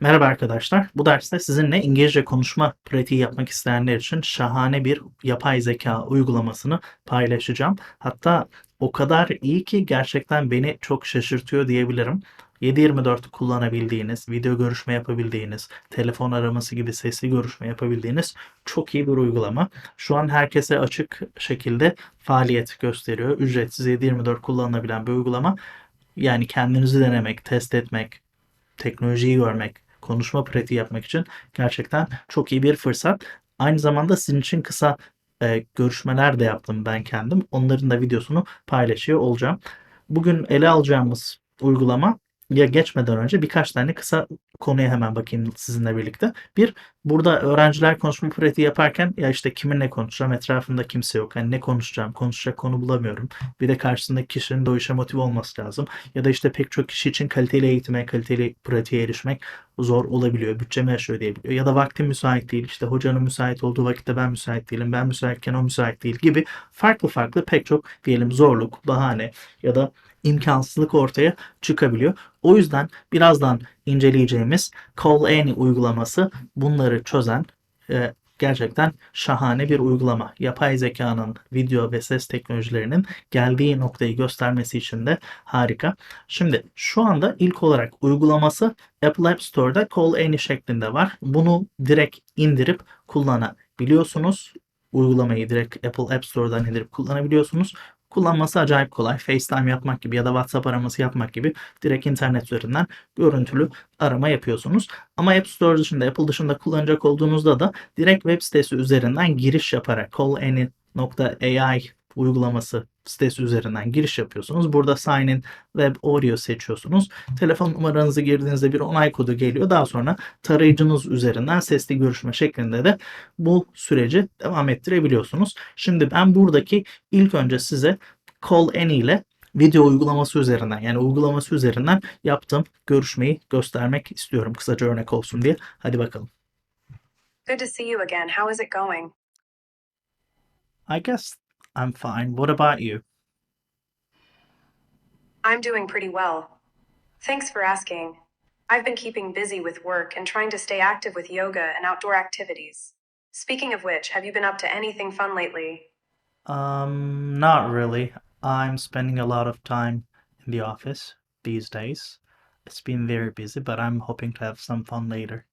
Merhaba arkadaşlar. Bu derste sizinle İngilizce konuşma pratiği yapmak isteyenler için şahane bir yapay zeka uygulamasını paylaşacağım. Hatta o kadar iyi ki gerçekten beni çok şaşırtıyor diyebilirim. 7/24 kullanabildiğiniz, video görüşme yapabildiğiniz, telefon araması gibi sesli görüşme yapabildiğiniz çok iyi bir uygulama. Şu an herkese açık şekilde faaliyet gösteriyor. Ücretsiz 7/24 kullanılabilen bir uygulama. Yani kendinizi denemek, test etmek, teknolojiyi görmek, konuşma pratiği yapmak için gerçekten çok iyi bir fırsat. Aynı zamanda sizin için kısa e, görüşmeler de yaptım ben kendim. Onların da videosunu paylaşıyor olacağım. Bugün ele alacağımız uygulama ya geçmeden önce birkaç tane kısa konuya hemen bakayım sizinle birlikte. Bir, burada öğrenciler konuşma pratiği yaparken ya işte kiminle konuşacağım, etrafımda kimse yok. Hani ne konuşacağım, konuşacak konu bulamıyorum. Bir de karşısındaki kişinin de o işe motive olması lazım. Ya da işte pek çok kişi için kaliteli eğitime, kaliteli pratiğe erişmek zor olabiliyor. Bütçeme yaşıyor diyebiliyor. Ya da vaktim müsait değil. İşte hocanın müsait olduğu vakitte ben müsait değilim. Ben müsaitken o müsait değil gibi farklı farklı pek çok diyelim zorluk, bahane ya da imkansızlık ortaya çıkabiliyor. O yüzden birazdan inceleyeceğimiz Call Any uygulaması bunları çözen e, gerçekten şahane bir uygulama. Yapay zekanın video ve ses teknolojilerinin geldiği noktayı göstermesi için de harika. Şimdi şu anda ilk olarak uygulaması Apple App Store'da Call Any şeklinde var. Bunu direkt indirip kullanabiliyorsunuz. Uygulamayı direkt Apple App Store'dan indirip kullanabiliyorsunuz. Kullanması acayip kolay. FaceTime yapmak gibi ya da WhatsApp araması yapmak gibi direkt internet üzerinden görüntülü arama yapıyorsunuz. Ama App Store dışında, Apple dışında kullanacak olduğunuzda da direkt web sitesi üzerinden giriş yaparak callany.ai uygulaması sitesi üzerinden giriş yapıyorsunuz. Burada Sign in Web Audio seçiyorsunuz. Telefon numaranızı girdiğinizde bir onay kodu geliyor. Daha sonra tarayıcınız üzerinden sesli görüşme şeklinde de bu süreci devam ettirebiliyorsunuz. Şimdi ben buradaki ilk önce size Call Any ile video uygulaması üzerinden yani uygulaması üzerinden yaptığım görüşmeyi göstermek istiyorum. Kısaca örnek olsun diye. Hadi bakalım. Good to see you again. How is it going? I guess I'm fine. What about you? I'm doing pretty well. Thanks for asking. I've been keeping busy with work and trying to stay active with yoga and outdoor activities. Speaking of which, have you been up to anything fun lately? Um, not really. I'm spending a lot of time in the office these days. It's been very busy, but I'm hoping to have some fun later.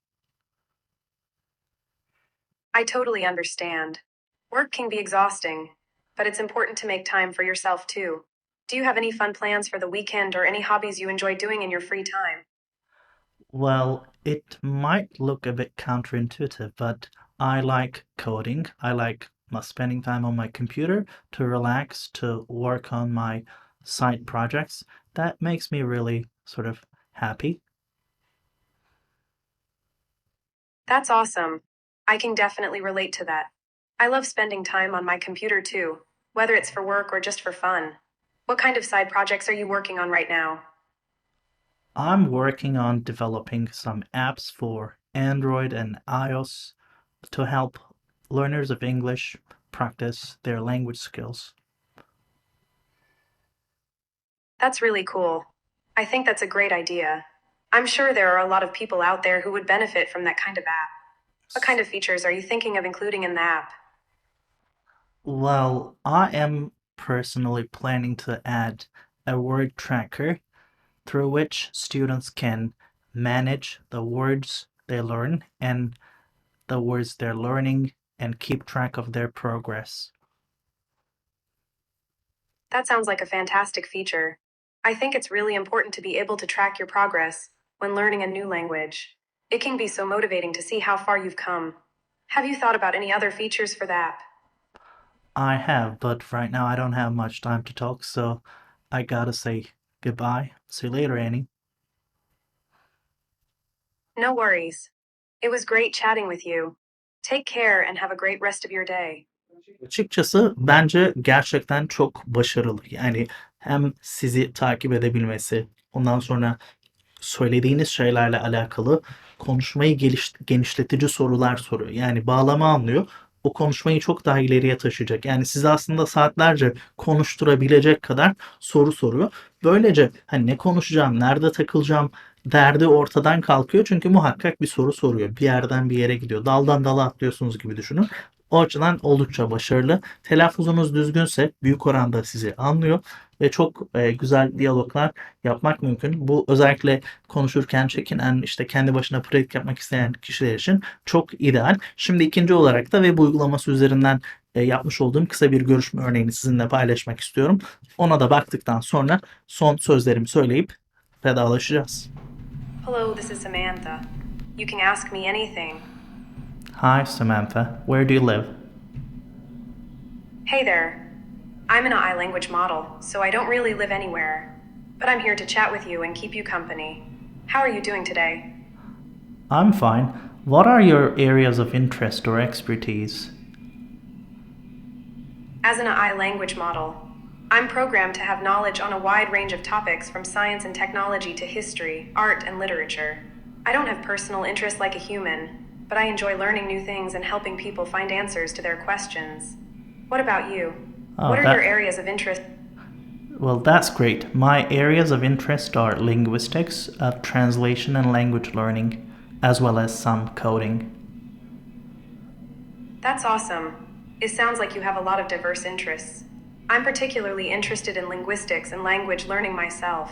I totally understand. Work can be exhausting, but it's important to make time for yourself too. Do you have any fun plans for the weekend or any hobbies you enjoy doing in your free time? Well, it might look a bit counterintuitive, but I like coding. I like my spending time on my computer to relax, to work on my side projects. That makes me really sort of happy. That's awesome. I can definitely relate to that. I love spending time on my computer too, whether it's for work or just for fun. What kind of side projects are you working on right now? I'm working on developing some apps for Android and iOS to help learners of English practice their language skills. That's really cool. I think that's a great idea. I'm sure there are a lot of people out there who would benefit from that kind of app. What kind of features are you thinking of including in the app? Well, I am personally planning to add a word tracker through which students can manage the words they learn and the words they're learning and keep track of their progress. That sounds like a fantastic feature. I think it's really important to be able to track your progress when learning a new language. It can be so motivating to see how far you've come. Have you thought about any other features for the app? I have, but right now I don't have much time to talk, so I gotta say goodbye. See you later, Annie. No worries. It was great chatting with you. Take care and have a great rest of your day. Açıkçası bence gerçekten çok başarılı. Yani hem sizi takip edebilmesi, ondan sonra söylediğiniz şeylerle alakalı konuşmayı geliş, genişletici sorular soruyor. Yani bağlama anlıyor. O konuşmayı çok daha ileriye taşıyacak. Yani sizi aslında saatlerce konuşturabilecek kadar soru soruyor. Böylece hani ne konuşacağım, nerede takılacağım derdi ortadan kalkıyor. Çünkü muhakkak bir soru soruyor. Bir yerden bir yere gidiyor. Daldan dala atlıyorsunuz gibi düşünün. O açıdan oldukça başarılı. Telaffuzunuz düzgünse büyük oranda sizi anlıyor ve çok e, güzel diyaloglar yapmak mümkün. Bu özellikle konuşurken çekinen, işte kendi başına pratik yapmak isteyen kişiler için çok ideal. Şimdi ikinci olarak da web uygulaması üzerinden e, yapmış olduğum kısa bir görüşme örneğini sizinle paylaşmak istiyorum. Ona da baktıktan sonra son sözlerimi söyleyip vedalaşacağız. Hello, this is Samantha. You can ask me anything. Hi Samantha, where do you live? Hey there. I'm an AI language model, so I don't really live anywhere. But I'm here to chat with you and keep you company. How are you doing today? I'm fine. What are your areas of interest or expertise? As an AI language model, I'm programmed to have knowledge on a wide range of topics from science and technology to history, art, and literature. I don't have personal interests like a human, but I enjoy learning new things and helping people find answers to their questions. What about you? Oh, what are that- your areas of interest? Well, that's great. My areas of interest are linguistics, uh, translation, and language learning, as well as some coding. That's awesome. It sounds like you have a lot of diverse interests. I'm particularly interested in linguistics and language learning myself.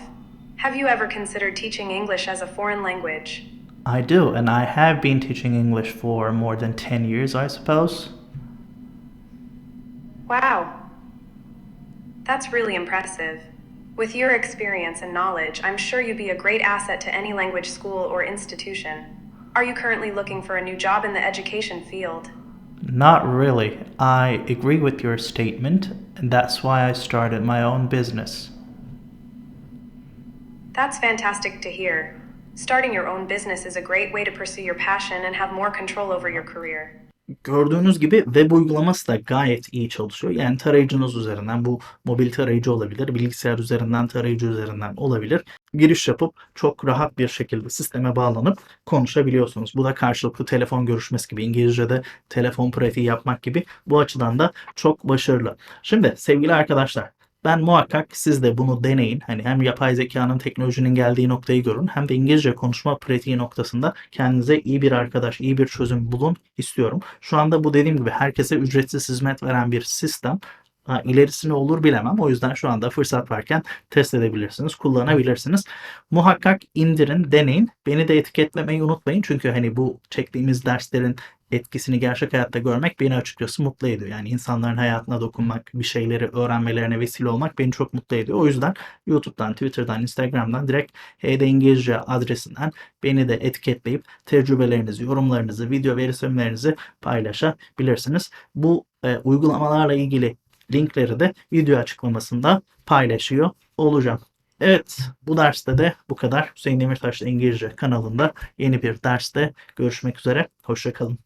Have you ever considered teaching English as a foreign language? I do, and I have been teaching English for more than 10 years, I suppose. That's really impressive. With your experience and knowledge, I'm sure you'd be a great asset to any language school or institution. Are you currently looking for a new job in the education field? Not really. I agree with your statement, and that's why I started my own business. That's fantastic to hear. Starting your own business is a great way to pursue your passion and have more control over your career. Gördüğünüz gibi web uygulaması da gayet iyi çalışıyor. Yani tarayıcınız üzerinden bu mobil tarayıcı olabilir, bilgisayar üzerinden tarayıcı üzerinden olabilir. Giriş yapıp çok rahat bir şekilde sisteme bağlanıp konuşabiliyorsunuz. Bu da karşılıklı telefon görüşmesi gibi, İngilizce'de telefon pratiği yapmak gibi bu açıdan da çok başarılı. Şimdi sevgili arkadaşlar ben muhakkak siz de bunu deneyin. Hani hem yapay zekanın teknolojinin geldiği noktayı görün hem de İngilizce konuşma pratiği noktasında kendinize iyi bir arkadaş, iyi bir çözüm bulun istiyorum. Şu anda bu dediğim gibi herkese ücretsiz hizmet veren bir sistem. Ha, ilerisini olur bilemem. O yüzden şu anda fırsat varken test edebilirsiniz, kullanabilirsiniz. Muhakkak indirin, deneyin. Beni de etiketlemeyi unutmayın. Çünkü hani bu çektiğimiz derslerin etkisini gerçek hayatta görmek beni açıkçası mutlu ediyor. Yani insanların hayatına dokunmak, bir şeyleri öğrenmelerine vesile olmak beni çok mutlu ediyor. O yüzden YouTube'dan, Twitter'dan, Instagram'dan direkt HD İngilizce adresinden beni de etiketleyip tecrübelerinizi, yorumlarınızı, video ve resimlerinizi paylaşabilirsiniz. Bu e, uygulamalarla ilgili linkleri de video açıklamasında paylaşıyor olacağım. Evet, bu derste de bu kadar. Hüseyin Demirtaş'la İngilizce kanalında yeni bir derste görüşmek üzere. Hoşçakalın.